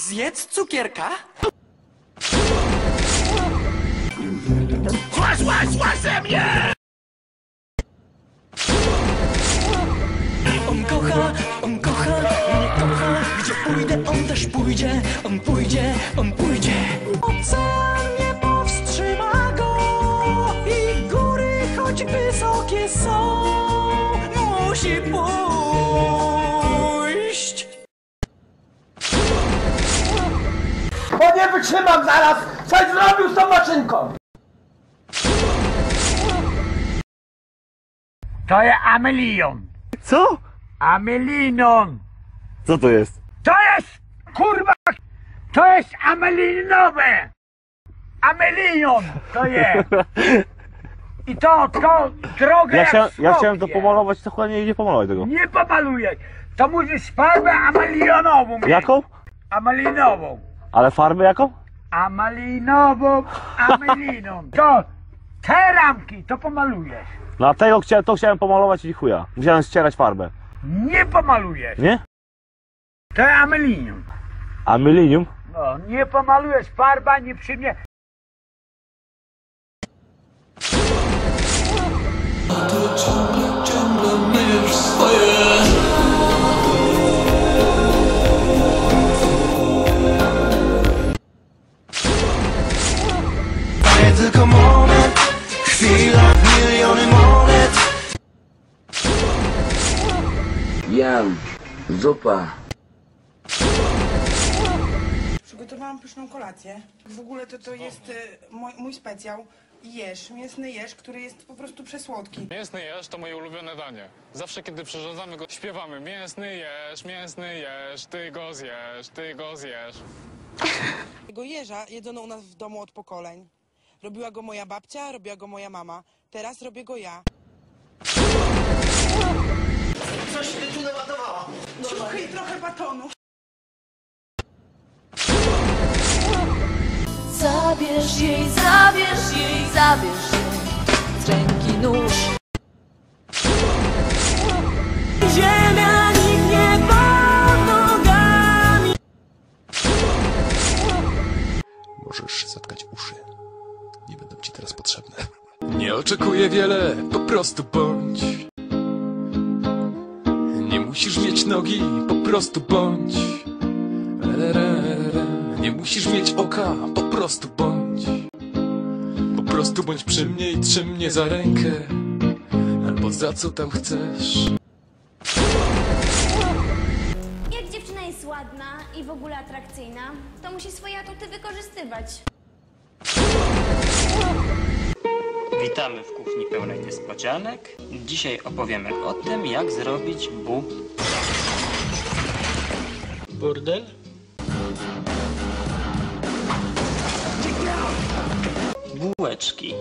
Zjedz cukierka? On kocha, on kocha, mnie kocha. Gdzie pójdę, on też pójdzie On pójdzie, on pójdzie. Ocean nie powstrzyma go I góry, choć wysokie są. Musi pójść wytrzymam zaraz! Coś zrobił z tą maszynką! To jest amelion. Co? Amelinon. Co to jest? To jest, kurwa, to jest amelinowe. Amelion to jest. I to, to drogę Ja, chciałem, ja chciałem to pomalować, to chyba nie, nie pomalować tego. Nie pomalujesz. To musisz farbę amelionową mieć. Jaką? Amelinową. Ale farbę jaką? Amalinową, ameliną. To te ramki to pomalujesz. No a tego chciałem, to chciałem pomalować i chuja. Musiałem ścierać farbę. Nie pomalujesz. Nie? To amelinium. A mylinium? No, nie pomalujesz, farba nie przyjmie. Miliony monet Jan, zupa. Przygotowałam pyszną kolację. W ogóle to to jest e, mój, mój specjał. Jeż, mięsny jeż, który jest po prostu przesłodki. Mięsny jeż to moje ulubione danie. Zawsze, kiedy przyrządzamy go, śpiewamy mięsny jeż, mięsny jeż, ty go zjesz, ty go zjesz. Tego jeża jedzono u nas w domu od pokoleń. Robiła go moja babcia, robiła go moja mama. Teraz robię go ja. Coś tu naładowała Ciuchy i trochę batonu. Zabierz jej, zabierz jej, zabierz ci teraz potrzebne. Nie oczekuję wiele, po prostu bądź. Nie musisz mieć nogi, po prostu bądź. Nie musisz mieć oka, po prostu bądź. Po prostu bądź przy mnie i trzym mnie za rękę. Albo za co tam chcesz. Jak dziewczyna jest ładna i w ogóle atrakcyjna, to musi swoje atuty wykorzystywać. Witamy w kuchni pełnej niespodzianek. Dzisiaj opowiemy o tym, jak zrobić bu... Burdel? Bułeczki.